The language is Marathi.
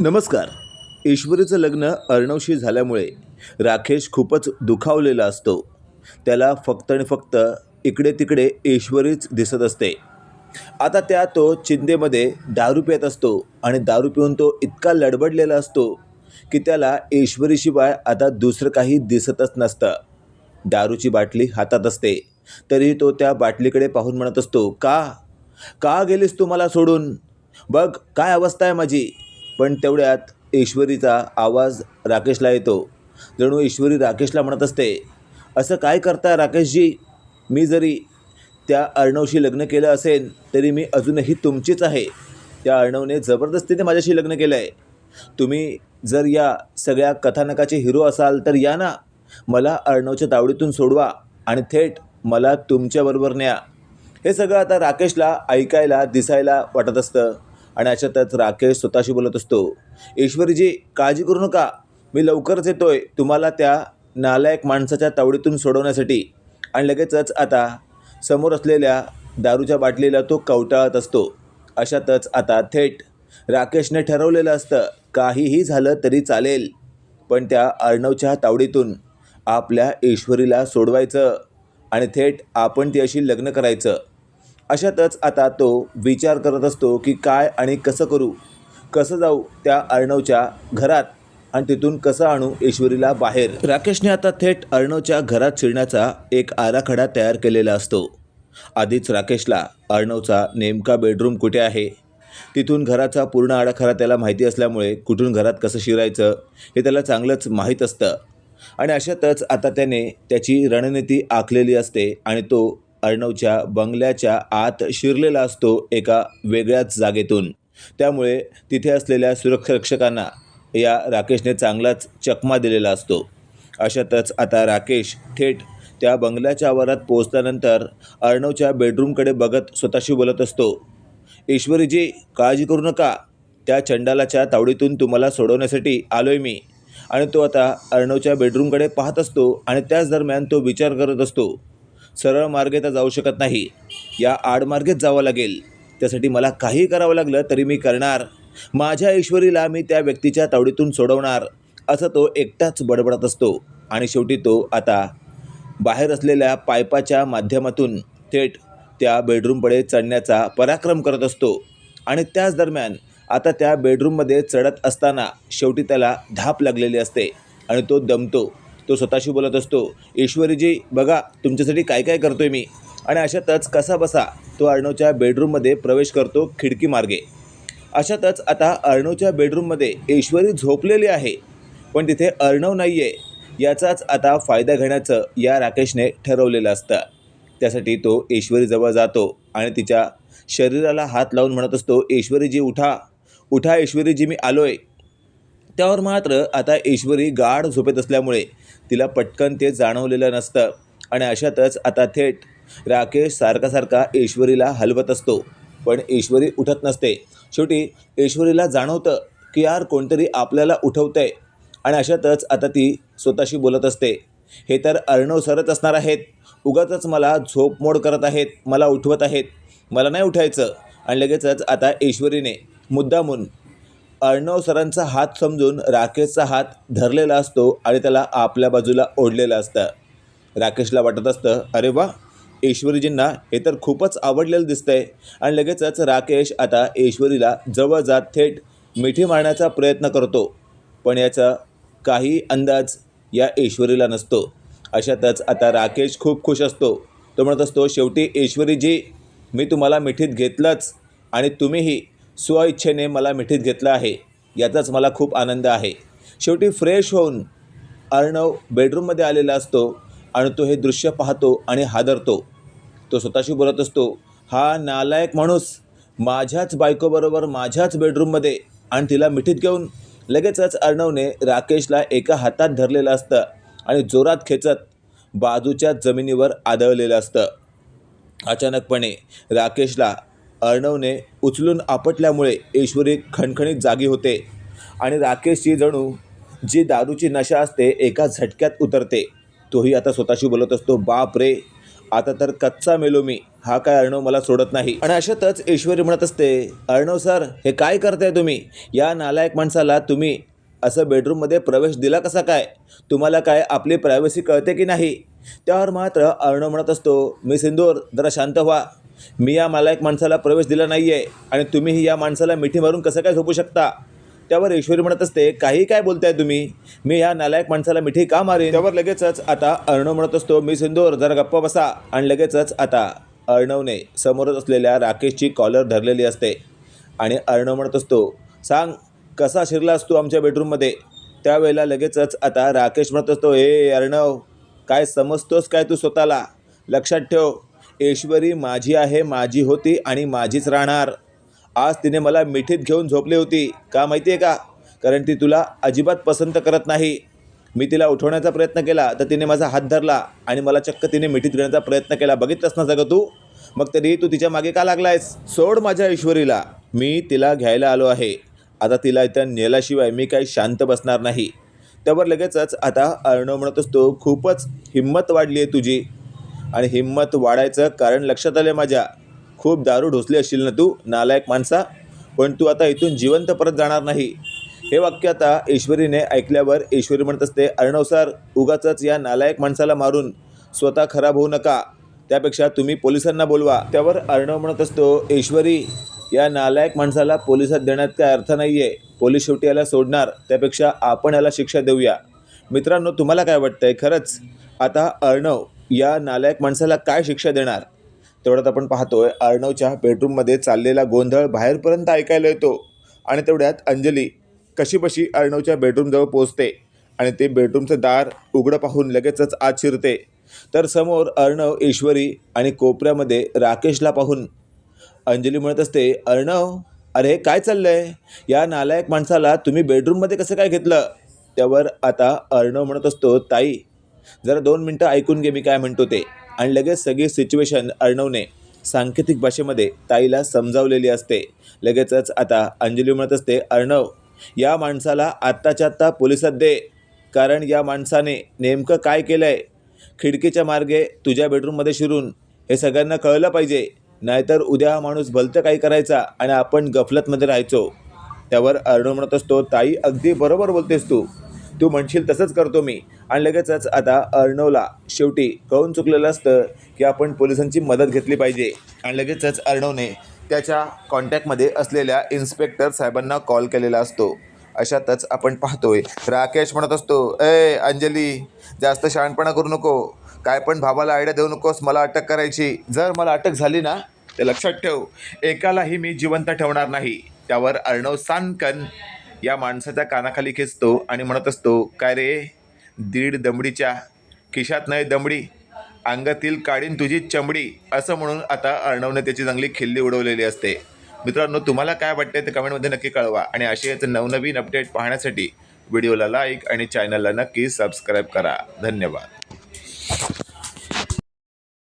नमस्कार. ईश्वरीचं लग्न अर्णवशी झाल्यामुळे राकेश खूपच दुखावलेला असतो. त्याला फक्त आणि फक्त इकडे तिकडे ईश्वरीच दिसत असते. आता त्या तो चिंतेमध्ये दारू पित असतो आणि दारू पिऊन तो इतका लडबडलेला असतो की त्याला ईश्वरीशिवाय आता दुसरं काही दिसतच नसतं. दारूची बाटली हातात असते. तरी तो त्या बाटलीकडे पाहून म्हणत असतो का? का गेलीस तू मला सोडून? बघ काय अवस्था आहे माझी? पण तेवढ्यात ईश्वरीचा आवाज राकेशला येतो. जणू ईश्वरी राकेशला म्हणत असते असं काय करता राकेशजी? मी जरी त्या अर्णवशी लग्न केलं असेल तरी मी अजूनही तुमचीच आहे. त्या अर्णवने जबरदस्तीने माझ्याशी लग्न केलं आहे तुम्ही जर या सगळ्या कथानकाचे हिरो असाल तर या ना. मला अर्णवच्या तावडीतून सोडवा आणि थेट मला तुमच्याबरोबर न्या. हे सगळं आता राकेशला ऐकायला दिसायला वाटत असतं. आणि अशातच राकेश स्वतःशी बोलत असतो ईश्वरीजी काळजी करू नका. मी लवकरच येतोय. तुम्हाला त्या नालायक माणसाच्या तावडीतून सोडवण्यासाठी. आणि लगेचच आता समोर असलेल्या दारूच्या बाटलीला तो कवटाळत असतो. अशातच आता थेट राकेशने ठरवलेलं असतं काहीही झालं तरी चालेल. पण त्या अर्णवच्या तावडीतून आपल्या ईश्वरीला सोडवायचं आणि थेट आपण ती अशी लग्न करायचं. अशातच आता तो विचार करत असतो की काय आणि कसं करू? कसं जाऊ त्या अर्णवच्या घरात आणि तिथून कसं आणू ईश्वरीला बाहेर? राकेशने आता थेट अर्णवच्या घरात शिरण्याचा एक आराखडा तयार केलेला असतो. आधीच राकेशला अर्णवचा नेमका बेडरूम कुठे आहे? तिथून घराचा पूर्ण आराखडा त्याला माहिती असल्यामुळे कुठून घरात कसं शिरायचं हे त्याला चांगलंच माहीत असतं. आणि अशातच आता त्याने त्याची रणनीती आखलेली असते आणि तो अर्णवच्या बंगल्याच्या आत शिरलेला असतो एका वेगळ्याच जागेतून. त्यामुळे तिथे असलेल्या सुरक्षारक्षकांना या राकेशने चांगलाच चकमा दिलेला असतो. अशातच आता राकेश थेट त्या बंगल्याच्या आवारात पोहोचल्यानंतर अर्णवच्या बेडरूमकडे बघत स्वतःशी बोलत असतो ईश्वरीजी काळजी करू नका. त्या चंडालाच्या तावडीतून तुम्हाला सोडवण्यासाठी आलोय मी. आणि तो आता अर्णवच्या बेडरूमकडे पाहत असतो आणि त्याच दरम्यान तो विचार करत असतो सरळ मार्गे तर जाऊ शकत नाही. या आडमार्गेच जावं लागेल. त्यासाठी मला काही करावं लागलं तरी मी करणार. माझ्या ईश्वरीला मी त्या व्यक्तीच्या तावडीतून सोडवणार. असं तो एकटाच बडबडत असतो. आणि शेवटी तो आता बाहेर असलेल्या पायपाच्या माध्यमातून थेट त्या बेडरूमकडे चढण्याचा पराक्रम करत असतो. आणि त्याच दरम्यान आता त्या बेडरूममध्ये चढत असताना शेवटी त्याला धाप लागलेली असते आणि तो दमतो. तो स्वतःशी बोलत असतो ईश्वरीजी बघा तुमच्यासाठी काय काय करतोय मी. आणि अशातच कसा बसा तो अर्णवच्या बेडरूममध्ये प्रवेश करतो खिडकी मार्गे. अशातच आता अर्णवच्या बेडरूममध्ये ईश्वरी झोपलेली आहे पण तिथे अर्णव नाही आहे याचाच आता फायदा घेण्याचं या राकेशने ठरवलेलं असतं. त्यासाठी तो ईश्वरीजवळ जातो आणि तिच्या शरीराला हात लावून म्हणत असतो ईश्वरीजी उठा. उठा ईश्वरीजी मी आलो आहे त्यावर मात्र आता ईश्वरी गाढ झोपेत असल्यामुळे तिला पटकन ते जाणवलेलं नसतं. आणि अशातच आता थेट राकेश सारखा सारखा ईश्वरीला हलवत असतो. पण ईश्वरी उठत नसते. शेवटी ईश्वरीला जाणवतं की यार कोणतरी आपल्याला उठवतं आहे आणि अशातच आता ती स्वतःशी बोलत असते. हे तर अर्णव सरच असणार आहेत. उगाचच मला झोपमोड करत आहेत. मला उठवत आहेत. मला नाही उठायचं. आणि लगेचच आता ईश्वरीने मुद्दामून अर्णव सरांचा हात समजून राकेशचा हात धरलेला असतो आणि त्याला आपल्या बाजूला ओढलेलं असतं. राकेशला वाटत असतं अरे वा ईश्वरीजींना हे तर खूपच आवडलेलं दिसतंय. आणि लगेचच राकेश आता ईश्वरीला जवळ जात थेट मिठी मारण्याचा प्रयत्न करतो. पण याचा काही अंदाज या ईश्वरीला नसतो. अशातच आता राकेश खूप खुश असतो. तो म्हणत असतो शेवटी ईश्वरीजी मी तुम्हाला मिठीत घेतलंच आणि तुम्हीही स्वइच्छेने मला मिठीत घेतलं आहे. याचाच मला खूप आनंद आहे. शेवटी फ्रेश होऊन अर्णव बेडरूममध्ये आलेला असतो आणि तो हे दृश्य पाहतो आणि हादरतो. तो स्वतःशी बोलत असतो हा नालायक माणूस माझ्याच बायकोबरोबर माझ्याच बेडरूममध्ये आणि तिला मिठीत घेऊन लगेचच अर्णवने राकेशला एका हातात धरलेलं असतं आणि जोरात खेचत बाजूच्या जमिनीवर आदळलेलं असतं. अचानकपणे राकेशला अर्णवने उचलून आपटल्यामुळे ईश्वरी खणखणीत जागी होते आणि राकेशची जणू जी दारूची नशा असते एका झटक्यात उतरते. तोही आता स्वतःशी बोलत असतो बाप रे आता तर कच्चा मेलो मी. हा काय अर्णव मला सोडत नाही. आणि अशातच ईश्वरी म्हणत असते अर्णव सर हे काय करताय तुम्ही? या नालायक माणसाला तुम्ही असं बेडरूममध्ये प्रवेश दिला कसा काय? तुम्हाला काय आपली प्रायव्हसी कळते की नाही? त्यावर मात्र अर्णव म्हणत असतो मी सिंदूर जरा शांत व्हा. मी या मलायक माणसाला प्रवेश दिला नाही आहे आणि तुम्हीही या माणसाला मिठी मारून कसं काय झोपू शकता? त्यावर ईश्वरी म्हणत असते काही काय बोलताय तुम्ही? मी ह्या नालायक माणसाला मिठी का मारेन? त्यावर लगेचच आता अर्णव म्हणत असतो मी सिंदूर जरा गप्प बसा. आणि लगेचच आता अर्णवने समोरच असलेल्या राकेशची कॉलर धरलेली असते. आणि अर्णव म्हणत असतो सांग कसा शिरलास तू आमच्या बेडरूममध्ये त्यावेळेला लगेचच आता राकेश म्हणत असतो हे अर्णव काय समजतोस काय तू स्वतःला? लक्षात ठेव ईश्वरी माझी आहे माझी होती आणि माझीच राहणार. आज तिने मला मिठीत घेऊन झोपली होती. का माहिती आहे का? कारण ती तुला अजिबात पसंत करत नाही. मी तिला उठवण्याचा प्रयत्न केला तर तिने माझा हात धरला आणि मला चक्क तिने मिठीत घेण्याचा प्रयत्न केला. बघितलंच ना सगळं तू? मग तरी तू तिच्यामागे का लागलायस? सोड माझ्या ईश्वरीला. मी तिला घ्यायला आलो आहे. आता तिला इथं नेल्याशिवाय मी काही शांत बसणार नाही. त्यावर लगेचच आता अर्णव म्हणत असतो खूपच हिंमत वाढली आहे तुझी. आणि हिंमत वाढायचं कारण लक्षात आलं माझ्या. खूप दारू ढोसली असशील ना तू नालायक माणसा. पण तू आता इथून जिवंत परत जाणार नाही. हे वाक्य आता ईश्वरीने ऐकल्यावर ईश्वरी म्हणत असते अर्णवसार उगाचच या नालायक माणसाला मारून स्वतः खराब होऊ नका. त्यापेक्षा तुम्ही पोलिसांना बोलवा. त्यावर अर्णव म्हणत असतो ईश्वरी या नालायक माणसाला पोलिसात देण्यात काय अर्थ नाही आहे पोलीस शेवटी याला सोडणार. त्यापेक्षा आपण याला शिक्षा देऊया. मित्रांनो तुम्हाला काय वाटतंय? खरंच? आता अर्णव या नालायक माणसाला काय शिक्षा देणार? तेवढ्यात आपण पाहतोय अर्णवच्या बेडरूममध्ये चाललेला गोंधळ बाहेरपर्यंत ऐकायला येतो. आणि तेवढ्यात अंजली कशीबशी अर्णवच्या बेडरूमजवळ पोचते आणि ते बेडरूमचं दार उघडं पाहून लगेचच आत शिरते. तर समोर अर्णव ईश्वरी आणि कोपऱ्यामध्ये राकेशला पाहून अंजली म्हणत असते अर्णव अरे काय चाललंय? या नालायक माणसाला तुम्ही बेडरूममध्ये कसं काय घेतलं? त्यावर आता अर्णव म्हणत असतो ताई जरा दोन मिनटं ऐकून घे मी काय म्हणतो ते. आणि लगेच सगळी सिच्युएशन अर्णवने सांकेतिक भाषेमध्ये ताईला समजावलेली असते. लगेचच आता अंजली म्हणत असते अर्णव या माणसाला आत्ताच्या आत्ता पोलिसात दे. कारण या माणसाने नेमकं काय केलं आहे खिडकीच्या मार्गे तुझ्या बेडरूममध्ये शिरून हे सगळ्यांना कळलं पाहिजे. नाहीतर उद्या हा माणूस भलतं काही करायचा आणि आपण गफलतमध्ये राहायचो. त्यावर अर्णव म्हणत असतो ताई अगदी बरोबर बोलतेस तू. तू म्हणशील तसंच करतो मी. आणि लगेचच आता अर्णवला शेवटी कळून चुकलेलं असतं की आपण पोलिसांची मदत घेतली पाहिजे. आणि लगेचच अर्णवने त्याच्या कॉन्टॅक्टमध्ये असलेल्या इन्स्पेक्टर साहेबांना कॉल केलेला असतो. अशातच आपण पाहतोय राकेश म्हणत असतो ए अंजली जास्त शहाणपणा करू नको. काय पण भावाला आयडिया देऊ नकोस मला अटक करायची. जर मला अटक झाली ना ते लक्षात ठेव एकालाही मी जिवंत ठेवणार नाही. त्यावर अर्णव सानकन या माणसाच्या कानाखाली खेचतो आणि म्हणत असतो काय रे? दीड दमडीच्या खिशात नाही दमडी. अंगातील काढीन तुझी चमडी. असं म्हणून आता अर्णवने त्याची चांगली खिल्ली उडवलेली असते. मित्रांनो तुम्हाला काय वाटते ते कमेंटमध्ये नक्की कळवा. आणि असेच नवनवीन अपडेट पाहण्यासाठी व्हिडिओला लाईक आणि चॅनलला नक्की सबस्क्राईब करा. धन्यवाद.